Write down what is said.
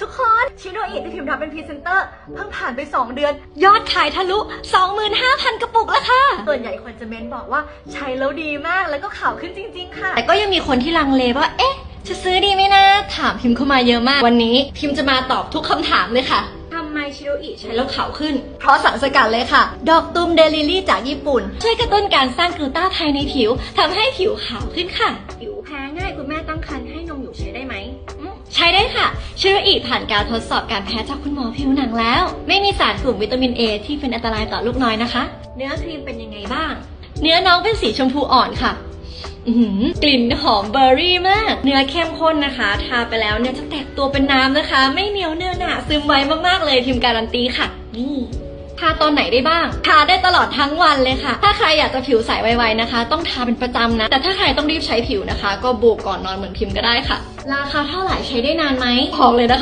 ทุกคนชิโนอิที่พิมพ์รับเป็นพรีเซนเตอร์ เพิ่งผ่านไป 2 เดือน ยอดขายทะลุ 25,000 กระปุกแล้วค่ะ ส่วนใหญ่คนจะเม้นบอกว่าใช้แล้วดีมากแล้วก็ขาวขึ้นจริง ๆ ค่ะ แต่ก็ยังมีคนที่ลังเลว่า เอ๊ะ จะซื้อดีไหมนะ ถามพิมพ์เข้ามาเยอะมาก วันนี้พิมพ์จะมาตอบทุกคำถามเลยค่ะทำไมชิโรอิใช้แล้วขาวขึ้น เพราะสารสกัดเลยค่ะ ดอกตูมเดลิลี่จากญี่ปุ่น ช่วยกระตุ้นการสร้างกลูต้าภายในผิวทำให้ผิวขาวขึ้นค่ะ ผิวแพ้ง่ายคุณแม่ตั้งครรภ์ให้นมอยู่ใช้ได้ไหมอืมใช้ได้ ค่ะชิโรอีผ่านการทดสอบการแพ้จากคุณหมอผิวหนังแล้ว ไม่มีสารกลุ่มวิตามิน A ที่เป็นอันตรายต่อลูกน้อยนะคะ เนื้อครีมเป็นยังไงบ้าง เนื้อน้องเป็นสีชมพูอ่อนค่ะอือหือกลิ่นหอมเบอร์รี่มาก เนื้อเข้มข้นนะคะ ทาไปแล้วเนี่ยจะแตกตัวเป็นน้ำนะคะ ไม่เหนียวเนื้อหนาซึมไวมากๆเลยทีมการันตีค่ะ นี่ ทาตอนไหนได้บ้าง ทาได้ตลอดทั้งวันเลยค่ะ ถ้าใครอยากจะผิวใสไวๆนะคะ ต้องทาเป็นประจำนะ แต่ถ้าใครต้องรีบใช้ผิวนะคะ ก็โบกก่อนนอนเหมือนพิมพ์ก็ได้ค่ะ ราคาเท่าไหร่ใช้ได้นานไหมบอกเลยนะคะ